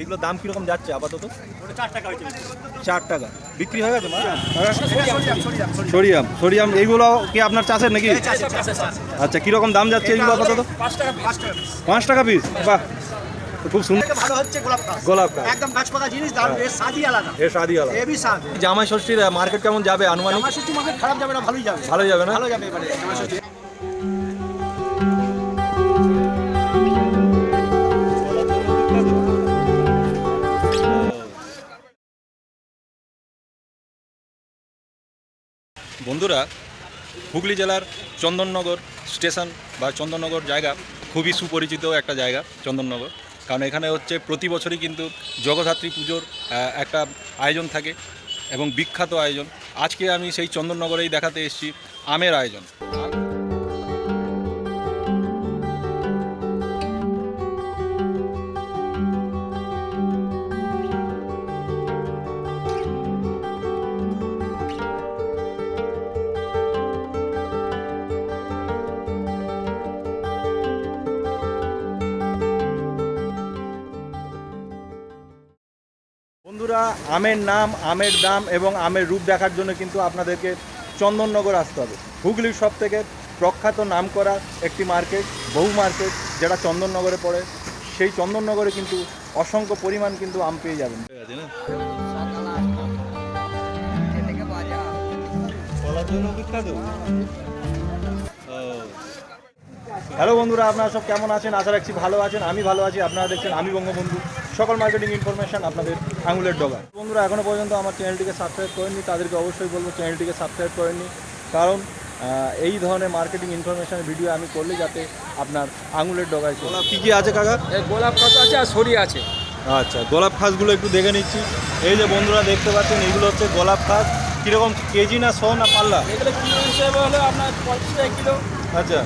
এগুলো দাম কীরকম যাচ্ছে আপাতত? চার টাকা বিক্রি হয়ে গেছে সরিয়াম সরিয়াম সরিয়াম এইগুলো কি আপনার চাষের নাকি? আচ্ছা কীরকম দাম যাচ্ছে এইগুলো আপাতত? পাঁচ টাকা পিস বাহ। খুব সুন্দর। ভালো হচ্ছে গোলাপ গাছ। গোলাপ একদম গাছপাতা জিনিস দারুণ এর স্বাদই আলাদা। এর স্বাদই আলাদা। এবি স্বাদ। জামাই ষষ্ঠীর মার্কেট কেমন যাবে আনুমানিক? আমার ষষ্ঠী মার্কেট খারাপ যাবে না ভালোই যাবে। ভালোই যাবে না? ভালো যাবে এবারে জামাই ষষ্ঠী। বন্ধুরা, হুগলি জেলার চন্দননগর স্টেশন বা চন্দননগর জায়গা খুবই সুপরিচিত একটা জায়গা, চন্দননগর। কারণ এখানে হচ্ছে প্রতি বছরই কিন্তু জগধাত্রী পুজোর একটা আয়োজন থাকে এবং বিখ্যাত আয়োজন। আজকে আমি সেই চন্দননগরেই দেখাতে এসেছি, আমের আয়োজন। আমের নাম আমের দাম এবং আমের রূপ দেখার জন্য কিন্তু আপনাদেরকে চন্দননগর আসতে হবে। হুগলির সব থেকে প্রখ্যাত নাম করা একটি মার্কেট বহু মার্কেট যেটা চন্দননগরে পড়ে সেই চন্দননগরে কিন্তু অসংখ্য পরিমাণ কিন্তু আম পেয়ে যাবেন। হ্যালো বন্ধুরা আপনারা সব কেমন আছেন? আশা রাখছি ভালো আছেন আমি ভালো আছি। আপনারা দেখছেন আমি বঙ্গবন্ধু। সকল মার্কেটিং ইনফরমেশন আপনাদের আঙুলের ডগা বন্ধুরা এখনও পর্যন্ত আমার চ্যানেলটিকে সাবস্ক্রাইব করেননি তাদেরকে অবশ্যই বলব চ্যানেলটিকে সাবস্ক্রাইব করেননি। কারণ এই ধরনের মার্কেটিং ইনফরমেশন ভিডিও আমি করলে যাতে আপনার আঙুলের ডগায় চলে কী কী আছে কাকা? গোলাপ কত আছে আর সরি আছে। আচ্ছা গোলাপ খাসগুলো একটু দেখে নিচ্ছি। এই যে বন্ধুরা দেখতে পাচ্ছেন এইগুলো হচ্ছে গোলাপ খাস। কীরকম কেজি না শ না পাল্লা? এগুলো কিলো হিসেবে হলে আপনার টাকা কিলো। আচ্ছা।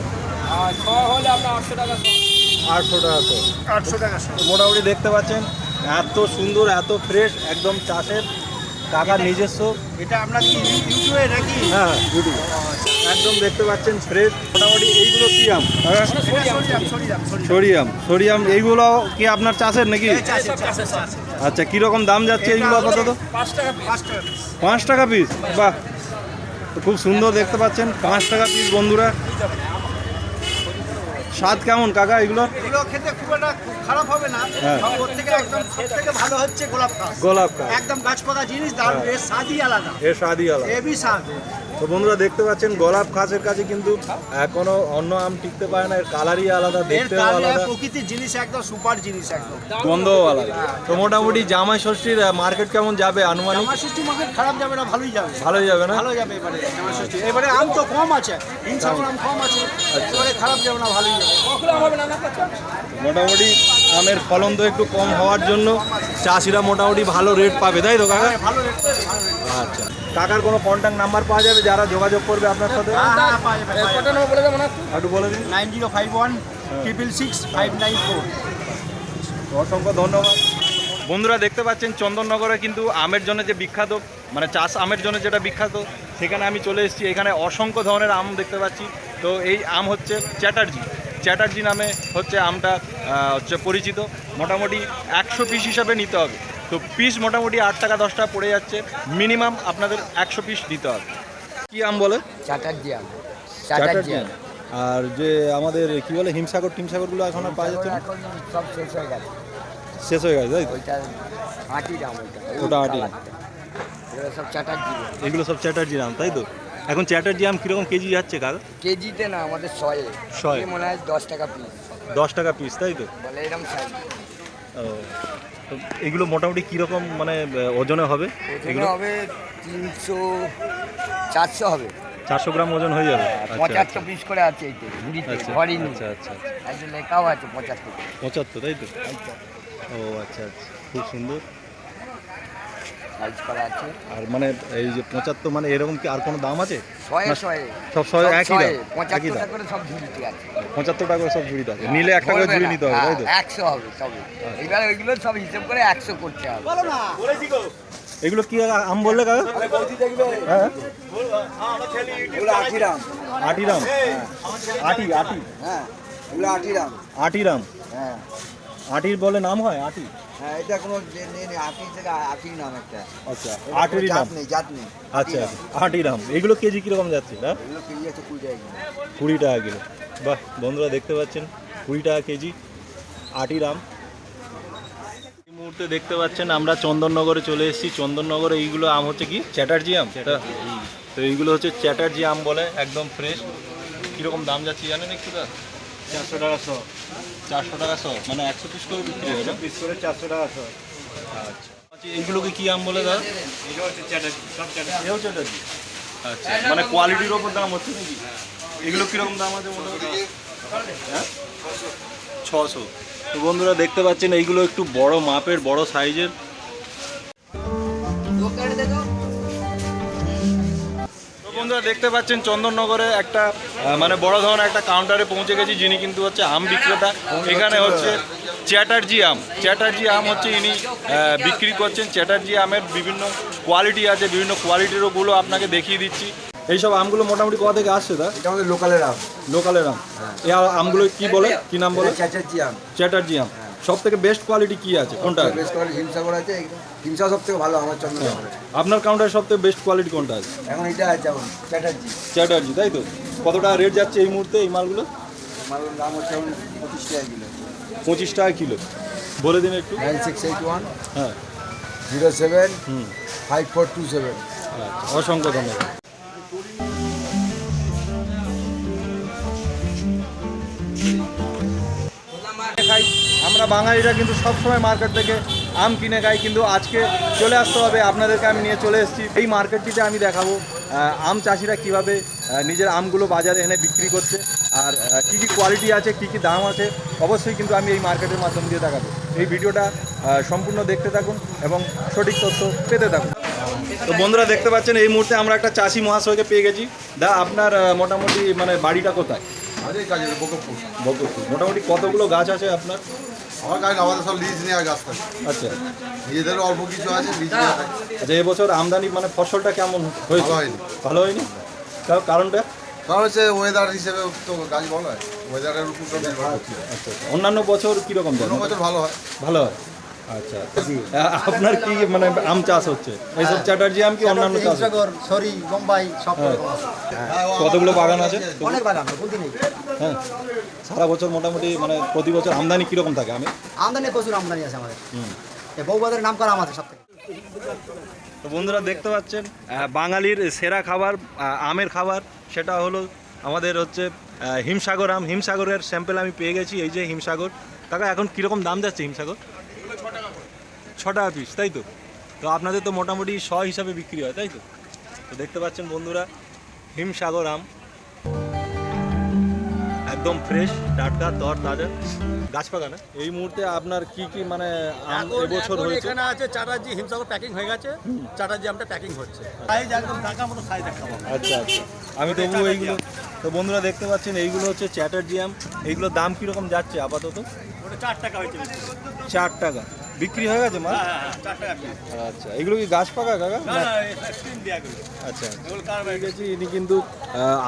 আর ছ হলে আপনার আটশো টাকা আটশো টাকা তো আটশো টাকা মোটামুটি দেখতে পাচ্ছেন এত সুন্দর এত ফ্রেশ একদম চাষের টাকার নিজস্ব। এটা আপনার কি ইউটিউবে নাকি? হ্যাঁ ইউটিউব। একদম দেখতে পাচ্ছেন ফ্রেশ মোটামুটি এইগুলো কি আম? হ্যাঁ? সরিয়াম সরিয়াম সরিয়াম সরিয়াম। সরিয়াম এইগুলো কি আপনার চাষের নাকি? আচ্ছা কীরকম দাম যাচ্ছে এইগুলো আপাতত? পাঁচ টাকা টাকা টাকা পিস বাহ। তো খুব সুন্দর দেখতে পাচ্ছেন পাঁচ টাকা পিস বন্ধুরা। স্বাদ কেমন কাকা এগুলো? এগুলো খেতে খুব একটা খারাপ হবে না। হ্যাঁ। থেকে একদম সব থেকে ভালো হচ্ছে গোলাপ গাছ। গোলাপ একদম গাছ পাতা জিনিস দারুণ। এর স্বাদই আলাদা। এর স্বাদই আলাদা। এবি স্বাদ। তো বন্ধুরা দেখতে পাচ্ছেন গোলাপ খাসের কাছে কিন্তু কোনো অন্য আম টিকতে পারে না এর কালারই আলাদা কালে আলাদা। প্রকৃতির জিনিস একদম সুপার জিনিস একদম। গন্ধও আলাদা। তো মোটামুটি জামাই ষষ্ঠীর মার্কেট কেমন যাবে আনুমানিক? জামা ষষ্ঠী মার্কেট খারাপ যাবে না ভালোই যাবে। ভালোই যাবে না? ভালো যাবে এবারে জামা ষষ্ঠী। এবারে আম তো কম আছে ইনসাফল আম কম আছে। এবারে খারাপ যাবে না ভালোই যাবে। কখনো হবে না না। মোটামুটি আমের ফলন তো একটু কম হওয়ার জন্য। চাষিরা মোটামুটি ভালো রেট পাবে তাই তো কাকা? ভালো রেট আচ্ছা। কাকার কোনো কন্ট্যাক্ট নাম্বার পাওয়া যাবে? যারা যোগাযোগ করবে আপনার সাথে? হ্যাঁ, হ্যাঁ, একটু? একটু বলে দিন। Nine zero five one triple six five nine four অসংখ্য ধন্যবাদ। বন্ধুরা দেখতে পাচ্ছেন চন্দননগরে কিন্তু আমের জন্য যে বিখ্যাত মানে চাষ আমের জন্য যেটা বিখ্যাত সেখানে আমি চলে এসেছি। এখানে অসংখ্য ধরনের আম দেখতে পাচ্ছি। তো এই আম হচ্ছে চ্যাটার্জি। চ্যাটার্জি নামে হচ্ছে আমটা হচ্ছে পরিচিত। মোটামুটি একশো পিস হিসাবে নিতে হবে। তো পিস মোটামুটি আট টাকা দশ টাকা পড়ে যাচ্ছে। মিনিমাম আপনাদের একশো পিস নিতে হবে। কি আম বলে? চাটার্জি আম। চ্যাটার্জি আম। আর যে আমাদের কি বলে হিমসাগর টিমসাগরগুলো এখন আর পাওয়া যাচ্ছে না? সব শেষ হয়ে গেছে। শেষ হয়ে গেছে তাই তো? ওইটা আটি দাম ওইটা। ওটা আঁটি দাম। এগুলো সব চাটার্জি এগুলো সব চ্যাটার্জি আম তাই তো? এখন চ্যাটার্জি আম কীরকম কেজি যাচ্ছে কাল? কেজিতে না আমাদের শয়ে শয়ে। মনে হয় দশ টাকা পিস দশ টাকা পিস তাই তো? বলে এরকম ও তো এগুলো মোটামুটি কীরকম মানে ওজনে হবে এগুলো? হবে তিনশো চারশো হবে। চারশো গ্রাম ওজন হয়ে যাবে? আচ্ছা পঁচাত্তর পিস করে আছে আচ্ছা আচ্ছা আচ্ছা আচ্ছা। লেখাও আছে পঁচাত্তর। পঁচাত্তর তাই তো? ও আচ্ছা আচ্ছা। খুব সুন্দর। সাইজ করা আছে। আর মানে এই যে পঁচাত্তর মানে এরকম কি আর কোনো দাম আছে? শয়ে না, শয়ে সব শয়ে একই দাম? একই পঁচাত্তর দাম? টাকা করে সব ঝুড়িতে আছে। পঁচাত্তর টাকা করে সব ঝুড়িতে আছে। নিলে একটা করে ঝুড়ি নিতে হবে তাই তো? হ্যাঁ, একশো হবে সবই। এবার ওইগুলো সব হিসেব করে একশো করতে হবে। এগুলো কি আম বললে কাকা? হ্যাঁ। আটিরাম আটিরাম আটি আটি হ্যাঁ এগুলো আটিরাম আটিরাম হ্যাঁ। আটির বলে নাম হয়? আটি? হ্যাঁ এটা কোনো আটি থেকে আটি নাম একটা। আচ্ছা এটা আটেরই নাম? নেই জাত নেই। আচ্ছা আটির আম এগুলো কেজি কীরকম যাচ্ছে না এগুলো কেজি আছে কুড়ি টাকা কিলো। কুড়ি টাকা কিলো। বাহ বন্ধুরা দেখতে পাচ্ছেন কুড়ি টাকা কেজি আটির আম। এই মুহূর্তে দেখতে পাচ্ছেন আমরা চন্দননগরে চলে এসেছি। চন্দননগরে এইগুলো আম হচ্ছে কি? চ্যাটার্জি আম? তা- তো এইগুলো হচ্ছে চ্যাটার্জি আম বলে একদম ফ্রেশ কীরকম দাম যাচ্ছে জানেন একটু দা চারশো টাকা শো চারশো টাকা শো মানে একশো পিস করে বিক্রি হয় না? পিস করে চারশো টাকা শো আচ্ছা। আচ্ছা এইগুলোকে কি আম বলে দাদা? এটা হচ্ছে চ্যাটার্জি সব চ্যাটার্জি। এও চ্যাটার্জি? আচ্ছা মানে কোয়ালিটির ওপর দাম হচ্ছে নাকি? এগুলো কীরকম দাম আছে মোটামুটি? হ্যাঁ? ছশো। তো বন্ধুরা দেখতে পাচ্ছেন এইগুলো একটু বড় মাপের বড় সাইজের। বন্ধুরা দেখতে পাচ্ছেন চন্দননগরে একটা মানে বড় ধরনের একটা কাউন্টারে পৌঁছে গেছি যিনি কিন্তু হচ্ছে আম বিক্রেতা। এখানে হচ্ছে চ্যাটার্জি আম। চ্যাটার্জি আম হচ্ছে ইনি আহ, বিক্রি করছেন। চ্যাটার্জি আমের বিভিন্ন কোয়ালিটি আছে বিভিন্ন কোয়ালিটির ওগুলো আপনাকে দেখিয়ে দিচ্ছি। এইসব আমগুলো মোটামুটি কোথা থেকে আসছে দা এটা আমাদের লোকালের আম। লোকালের আম। এই আমগুলো কি বলে? কি নাম বলে? চ্যাটার্জি আম। চ্যাটার্জি আম। সব থেকে বেস্ট কোয়ালিটি কি আছে? কোনটা বেশ করে হিমসাগর আছে। হিমসা সব থেকে ভালো আমার চন্দ্রনগরে আপনার কাউন্টারে সব থেকে বেস্ট কোয়ালিটি কোনটা আছে? এখন এটা আছে এখন চ্যাটার্জি। চ্যাটার্জি তাই তো? কত টাকা রেট যাচ্ছে এই মুহূর্তে এই মালগুলো? মালগুলোর দাম হচ্ছে এখন পঁচিশ টাকা কিলো। পঁচিশ টাকা কিলো। বলে দিন একটু। নাইন সিক্স এইট ওয়ান হ্যাঁ। Zero seven hmm. Five four two seven অসংখ্য ধন্যবাদ। খাই আমরা বাঙালিরা কিন্তু সবসময় মার্কেট থেকে আম কিনে খাই কিন্তু আজকে চলে আসতে হবে। আপনাদেরকে আমি নিয়ে চলে এসেছি। এই মার্কেটটিতে আমি দেখাবো আম চাষিরা কীভাবে নিজের আমগুলো বাজারে এনে বিক্রি করছে আর কী কী কোয়ালিটি আছে কী কী দাম আছে অবশ্যই কিন্তু আমি এই মার্কেটের মাধ্যম দিয়ে দেখাবো। এই ভিডিওটা সম্পূর্ণ দেখতে থাকুন এবং সঠিক তথ্য পেতে থাকুন। তো বন্ধুরা দেখতে পাচ্ছেন এই মুহূর্তে আমরা একটা চাষি মহাশয়কে পেয়ে গেছি। দা আপনার মোটামুটি মানে বাড়িটা কোথায়? মোটামুটি কতগুলো গাছ আছে আপনার? আমার গাছ আমাদের সব লিজ নেওয়া গাছ থাকে আচ্ছা। নিজেদের অল্প কিছু আছে লিজ নেওয়া থাকে আচ্ছা এবছর আমদানি মানে ফসলটা কেমন হয়েছে? ভালো হয়নি। ভালো হয়নি? তার কারণটা? কারণ হচ্ছে ওয়েদার হিসেবে তো গাছ ভালো হয়। ওয়েদারের উপর আচ্ছা আচ্ছা। অন্যান্য বছর কীরকম বছর ভালো হয়। ভালো হয়। আচ্ছা আপনার কি মানে আম চাষ হচ্ছে? এইসব চ্যাটার্জি আম কি অন্যান্য চাষ সরি বোম্বাই সব হ্যাঁ। কতগুলো বাগান আছে? অনেক বাগান বলতে নেই। হ্যাঁ। সারা বছর মোটামুটি মানে প্রতি বছর আমদানি কীরকম থাকে আমি আমদানি প্রচুর আমদানি আছে আমাদের। হুম। এই বউবাদের নাম করা আমাদের সব থেকে। তো বন্ধুরা দেখতে পাচ্ছেন বাঙালির সেরা খাবার আমের খাবার সেটা হলো আমাদের হচ্ছে হিমসাগর আম। হিমসাগরের স্যাম্পেল আমি পেয়ে গেছি এই যে হিমসাগর। কাকা এখন কীরকম দাম যাচ্ছে হিমসাগর? ছ টাকা পিস তাই তো? তো আপনাদের তো মোটামুটি শ হিসাবে বিক্রি হয় তাই তো? তো দেখতে পাচ্ছেন বন্ধুরা হিমসাগর আম। একদম ফ্রেশ টাটকা তর তাজা। গাছ পাকানা এই মুহূর্তে আপনার কি কি মানে আম এবছর হয়েছে? এখানে আছে চাটার্জি হিমসাগর প্যাকিং হয়ে গেছে। চাটার্জি আমটা প্যাকিং হচ্ছে। সাইজ একদম টাকা মতো সাইজ পাবো আচ্ছা আচ্ছা। আমি তো তবু এইগুলো তো বন্ধুরা দেখতে পাচ্ছেন এইগুলো হচ্ছে চ্যাটার্জি আম। এইগুলোর দাম কীরকম যাচ্ছে আপাতত? ওটা চার টাকা হয়েছে। চার টাকা। বিক্রি হয়ে গেছে মাল? হ্যাঁ হ্যাঁ। আচ্ছা এগুলো কি গাছ পাকা কাকা? আচ্ছা। ইনি কিন্তু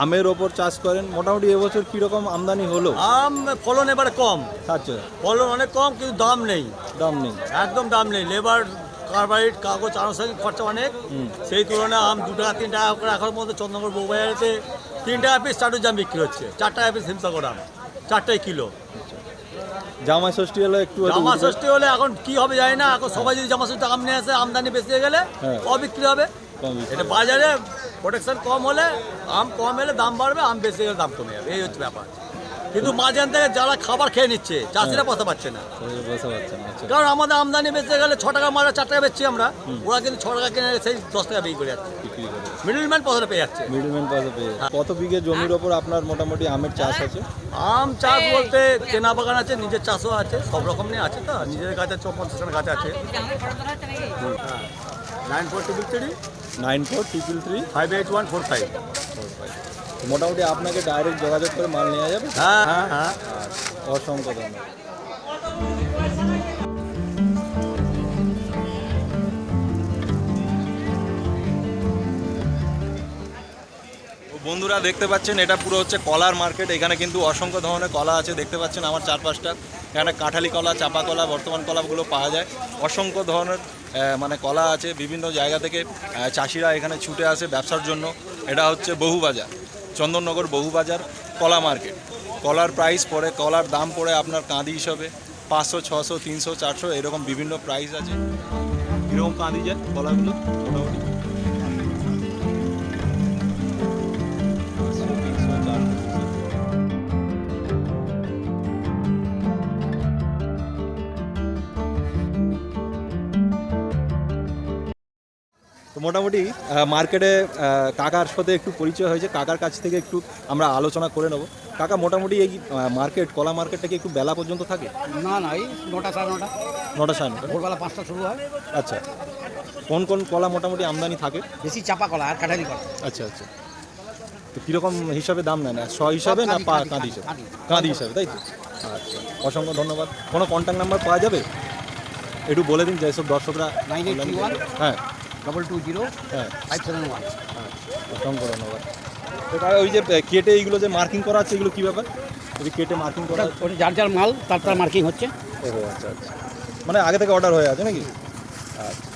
আমের ওপর চাষ করেন। মোটামুটি এবছর কীরকম আমদানি হলো? আম ফলন এবারে কম। আচ্ছা। ফলন অনেক কম কিন্তু দাম নেই। দাম নেই। একদম দাম নেই। লেবার কার্বাইড কাগজ আনুষঙ্গিক খরচা অনেক। সেই তুলনায় আম দু টাকা তিন টাকা করে এখন মধ্যে চন্দ্রনগর বউবাজারেতে তিন টাকা পিস চাটুর জাম বিক্রি হচ্ছে। চার টাকা পিস হিমসাগর আম। চারটাই কিলো। জামাই ষষ্ঠী হলে একটু জামা ষষ্ঠী হলে এখন কি হবে জানি না। এখন সবাই যদি জামা ষষ্ঠী আম নিয়ে আসে আমদানি বেশি হয়ে গেলে হ্যাঁ। অবিক্রি হবে? এটা বাজারে প্রোটেকশন কম হলে আম কম এলে দাম বাড়বে আম বেশি হলে দাম কমে যাবে। এই হচ্ছে ব্যাপার। কিন্তু মাঝখান থেকে যারা খাবার খেয়ে নিচ্ছে চাষিরা হ্যাঁ। পথে পাচ্ছে না। তো বসে পাচ্ছে না। কারণ আমাদের আমদানি বেঁচে গেলে ছ টাকা মারা চার টাকা বেচছি আমরা ওরা কিন্তু ছ টাকা কিনে সেই দশ টাকা বিক্রি করে যাচ্ছে। মিডলম্যান পথে পেয়ে যাচ্ছে। মিডলম্যান পাশে পেয়ে কত বিঘে জমির ওপর আপনার মোটামুটি আমের চাষ আছে? আম চাষ বলতে কেনা বাগান আছে নিজের চাষও আছে সব রকম নিয়ে আছে তো নিজের গাছ আছে পঞ্চাশ গাছ আছে। Nine four two three nine four triple three five eight one four five মোটামুটি আপনাকে ডাইরেক্ট যোগাযোগ করে মাল নেওয়া যাবে? হ্যাঁ হ্যাঁ হ্যাঁ। অসংখ্য ধন্যবাদ। বন্ধুরা দেখতে পাচ্ছেন এটা পুরো হচ্ছে কলার মার্কেট। এখানে কিন্তু অসংখ্য ধরনের কলা আছে দেখতে পাচ্ছেন আমার চার পাঁচটা এখানে কাঁঠালি কলা চাপা কলা বর্তমান কলাগুলো পাওয়া যায়। অসংখ্য ধরনের মানে কলা আছে। বিভিন্ন জায়গা থেকে চাষিরা এখানে ছুটে আসে ব্যবসার জন্য। এটা হচ্ছে বহুবাজার চন্দননগর বহুবাজার কলা মার্কেট। কলার প্রাইস পড়ে, কলার দাম পড়ে আপনার কাঁদি হিসাবে। পাঁচশো, ছশো, তিনশো, চারশো, এরকম বিভিন্ন প্রাইস আছে। এরকম কাঁদি যায় কলাগুলো? মোটামুটি। তো মোটামুটি মার্কেটে কাকার সাথে একটু পরিচয় হয়েছে। কাকার কাছ থেকে একটু আমরা আলোচনা করে নেব। কাকা মোটামুটি এই মার্কেট কলা মার্কেটটা কি একটু বেলা পর্যন্ত থাকে? না না এই নটা সাড়ে নটা। নটা সাড়ে নটা। ভোরবেলা পাঁচটা শুরু হয়। আচ্ছা। কোন কোন কলা মোটামুটি আমদানি থাকে? বেশি চাপা কলা আর কাঠালি কলা। আচ্ছা আচ্ছা। তো কীরকম হিসাবে দাম নেন শ হিসাবে না পা কাঁদি, হিসাবে? কাঁদি। হিসাবে তাই তো? আচ্ছা অসংখ্য ধন্যবাদ। কোনো কন্ট্যাক্ট নাম্বার পাওয়া যাবে? একটু বলে দিন যেসব দর্শকরা হ্যাঁ। ডবল টু জিরো হ্যাঁ। ফাইভ সেভেন ওয়ান অসংখ্য ধন্যবাদ তো ওই যে কেটে এইগুলো যে মার্কিং করা আছে এগুলো কী ব্যাপার? ওই কেটে মার্কিং করা ওটা ওটা যার যার মাল তার তার মার্কিং হচ্ছে। ও আচ্ছা আচ্ছা। মানে আগে থেকে অর্ডার হয়ে আছে নাকি? আচ্ছা।